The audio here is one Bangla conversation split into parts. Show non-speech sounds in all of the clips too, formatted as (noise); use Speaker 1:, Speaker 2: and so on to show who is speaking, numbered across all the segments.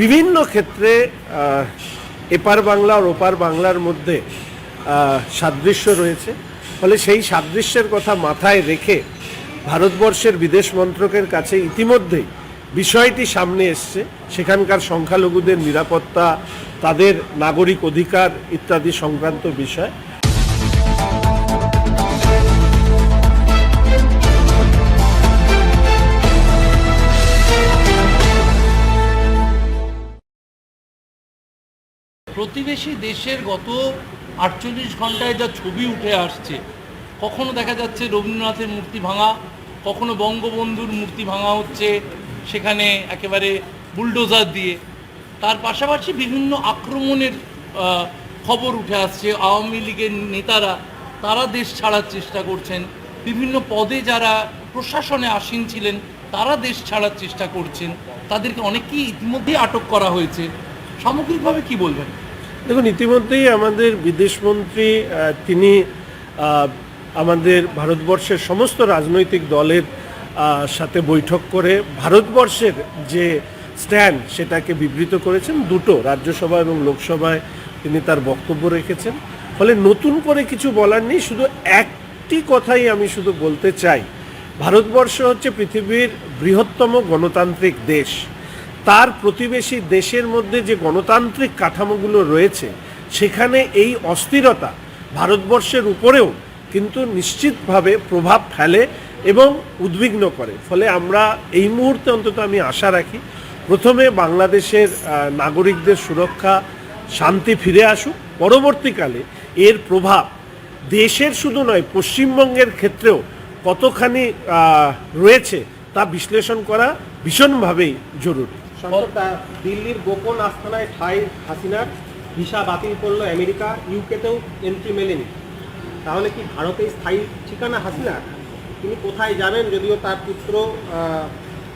Speaker 1: বিভিন্ন ক্ষেত্রে এপার বাংলা আর ওপার বাংলার মধ্যে সাদৃশ্য রয়েছে। ফলে সেই সাদৃশ্যের কথা মাথায় রেখে ভারতবর্ষের বিদেশ মন্ত্রকের কাছে ইতিমধ্যেই বিষয়টি সামনে এসছে। সেখানকার সংখ্যালঘুদের নিরাপত্তা, তাদের নাগরিক অধিকার ইত্যাদি সংক্রান্ত বিষয়।
Speaker 2: প্রতিবেশী দেশের গত আটচল্লিশ ঘন্টায় যা ছবি উঠে আসছে, কখনো দেখা যাচ্ছে রবীন্দ্রনাথের মূর্তি ভাঙা, কখনো বঙ্গবন্ধুর মূর্তি ভাঙা হচ্ছে সেখানে একেবারে বুলডোজার দিয়ে। তার পাশাপাশি বিভিন্ন আক্রমণের খবর উঠে আসছে, আওয়ামী লীগের নেতারা, তারা দেশ ছাড়ার চেষ্টা করছেন। বিভিন্ন পদে যারা প্রশাসনে আসীন ছিলেন, তারা দেশ ছাড়ার চেষ্টা করছেন। তাদেরকে অনেককেই ইতিমধ্যেই আটক করা হয়েছে। সামগ্রিকভাবে কি বলবেন?
Speaker 1: দেখুন, ইতিমধ্যেই আমাদের বিদেশমন্ত্রী তিনি আমাদের ভারতবর্ষের সমস্ত রাজনৈতিক দলের সাথে বৈঠক করে ভারতবর্ষের যে স্ট্যান্ড সেটাকে বিবৃত করেছেন। দুটো, রাজ্যসভা এবং লোকসভায় তিনি তার বক্তব্য রেখেছেন। ফলে নতুন করে কিছু বলার নেই, শুধু একটি কথাই আমি শুধু বলতে চাই। ভারতবর্ষ হচ্ছে পৃথিবীর বৃহত্তম গণতান্ত্রিক দেশ। তার প্রতিবেশী দেশের মধ্যে যে গণতান্ত্রিক কাঠামোগুলো রয়েছে, সেখানে এই অস্থিরতা ভারতবর্ষের উপরেও কিন্তু নিশ্চিতভাবে প্রভাব ফেলে এবং উদ্বিগ্ন করে। ফলে আমরা এই মুহূর্তে অন্তত আমি আশা রাখি, প্রথমে বাংলাদেশের নাগরিকদের সুরক্ষা, শান্তি ফিরে আসুক। পরবর্তীকালে এর প্রভাব দেশের শুধু নয়, পশ্চিমবঙ্গের ক্ষেত্রেও কতখানি রয়েছে তা বিশ্লেষণ করা ভীষণভাবেই জরুরি।
Speaker 3: দিল্লির গোপন আস্থানায় ঠাই হাসিনার ভিসা বাতিল করল আমেরিকা, ইউকেতেও এন্ট্রি মেলেনি। তাহলে কি ভারতে স্থায়ী ঠিকানা হাসিনার তিনি কোথায় যাবেন যদিও তার পুত্র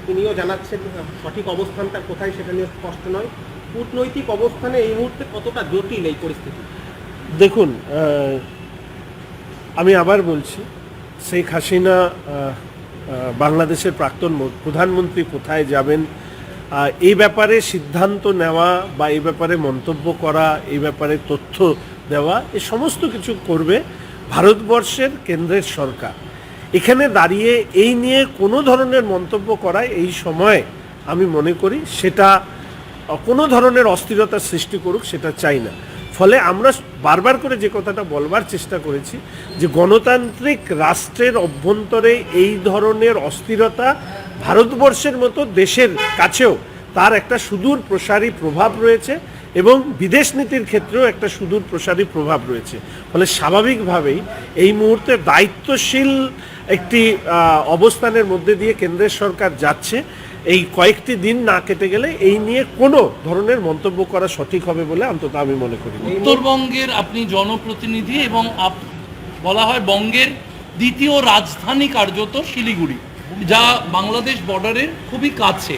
Speaker 3: তিনিও জানাচ্ছেন সঠিক অবস্থানটা কোথায় সেটা নিয়ে স্পষ্ট নয়। কূটনৈতিক অবস্থানে এই মুহূর্তে কতটা জটিল এই পরিস্থিতি?
Speaker 1: দেখুন আমি আবার বলছি, শেখ হাসিনা বাংলাদেশের প্রাক্তন প্রধানমন্ত্রী কোথায় যাবেন এই ব্যাপারে সিদ্ধান্ত নেওয়া বা এই ব্যাপারে মন্তব্য করা, এই ব্যাপারে তথ্য দেওয়া, এ সমস্ত কিছু করবে ভারতবর্ষের কেন্দ্রের সরকার। এখানে দাঁড়িয়ে এই নিয়ে কোনো ধরনের মন্তব্য করা এই সময় আমি মনে করি সেটা কোনো ধরনের অস্থিরতা সৃষ্টি করুক সেটা চাই না। ফলে আমরা বারবার করে যে কথাটা বলবার চেষ্টা করেছি যে গণতান্ত্রিক রাষ্ট্রের অভ্যন্তরে এই ধরনের অস্থিরতা ভারতবর্ষের মতো দেশের কাছেও তার একটা সুদূর প্রসারী প্রভাব রয়েছে এবং বিদেশ নীতির ক্ষেত্রেও একটা সুদূর প্রসারী প্রভাব রয়েছে। ফলে স্বাভাবিকভাবেই এই মুহূর্তে দায়িত্বশীল একটি অবস্থানের মধ্যে দিয়ে কেন্দ্রের সরকার যাচ্ছে। এই কয়েকটি দিন না কেটে গেলে এই নিয়ে কোনো ধরনের মন্তব্য করা সঠিক হবে বলে অন্তত আমি মনে করি।
Speaker 2: উত্তরবঙ্গের আপনি জনপ্রতিনিধি এবং বলা হয় বঙ্গের দ্বিতীয় রাজধানী কার্যত শিলিগুড়ি। যা বাংলাদেশ বর্ডারের খুবই কাছে।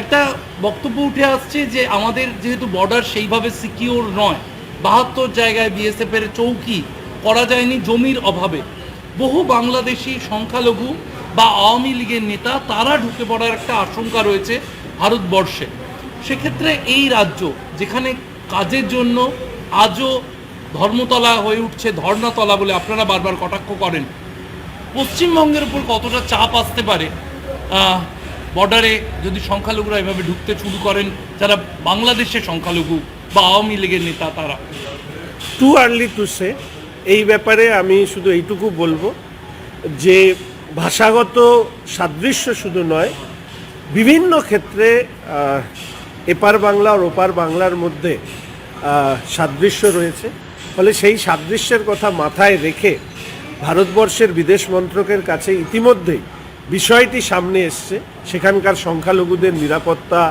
Speaker 2: একটা বক্তব্য উঠে আসছে যে আমাদের যেহেতু বর্ডার সেইভাবে সিকিওর নয়, বাহাত্তর জায়গায় বিএসএফ এর চৌকি করা যায়নি জমির অভাবে। বহু বাংলাদেশি সংখ্যালঘু বা আওয়ামী লীগের নেতা তারা ঢুকে পড়ার একটা আশঙ্কা রয়েছে ভারতবর্ষে। সেক্ষেত্রে এই রাজ্য যেখানে কাজের জন্য আজও ধর্মতলা হয়ে উঠছে ধর্ণাতলা বলে আপনারা বারবার কটাক্ষ করেন পশ্চিমবঙ্গের উপর কতটা চাপ আসতে পারে বর্ডারে যদি সংখ্যালঘুরা এভাবে ঢুকতে শুরু করেন, যারা বাংলাদেশের সংখ্যালঘু বা আওয়ামী লীগের নেতা তারা?
Speaker 1: টু আর্লি টু সে এই ব্যাপারে আমি শুধু এইটুকু বলব যে, ভাষাগত সাদৃশ্য শুধু নয়, বিভিন্ন ক্ষেত্রে এপার বাংলা আর ওপার বাংলার মধ্যে সাদৃশ্য রয়েছে। ফলে সেই সাদৃশ্যের কথা মাথায় রেখে ভারতবর্ষের বিদেশ মন্ত্রকের কাছে ইতিমধ্যেই বিষয়টি সামনে এসছে। সেখানকার সংখ্যালঘুদের নিরাপত্তা,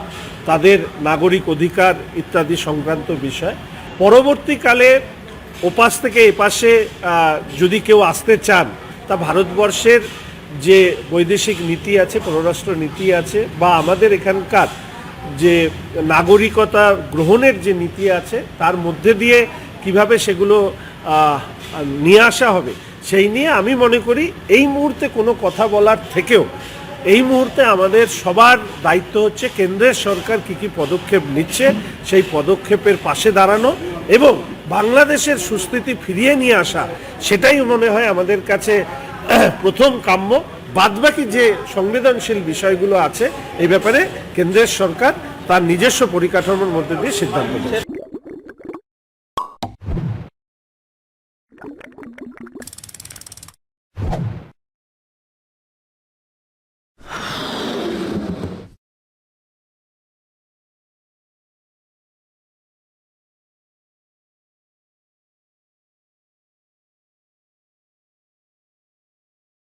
Speaker 1: তাদের নাগরিক অধিকার ইত্যাদি সংক্রান্ত বিষয়। পরবর্তীকালে ওপাশ থেকে এপাশে যদি কেউ আসতে চান, তা ভারতবর্ষের যে বৈদেশিক নীতি আছে, পররাষ্ট্র নীতি আছে, বা আমাদের এখানকার যে নাগরিকতা গ্রহণের যে নীতি আছে, তার মধ্যে দিয়ে কীভাবে সেগুলো নিয়ে আসা হবে সেই নিয়ে আমি মনে করি এই মুহূর্তে কোনো কথা বলার থেকেও এই মুহূর্তে আমাদের সবার দায়িত্ব হচ্ছে কেন্দ্রের সরকার কি কি পদক্ষেপ নিচ্ছে, সেই পদক্ষেপের পাশে দাঁড়ানো এবং বাংলাদেশের সুস্থিতি ফিরিয়ে নিয়ে আসা, সেটাই মনে হয় আমাদের কাছে (clears throat) প্রথম কাম্য। বাদবাকি যে সংবেদনশীল বিষয়গুলো আছে, এই ব্যাপারে কেন্দ্রের সরকার তার নিজস্ব পরিকাঠামোর মধ্যে দিয়ে সিদ্ধান্ত নেবে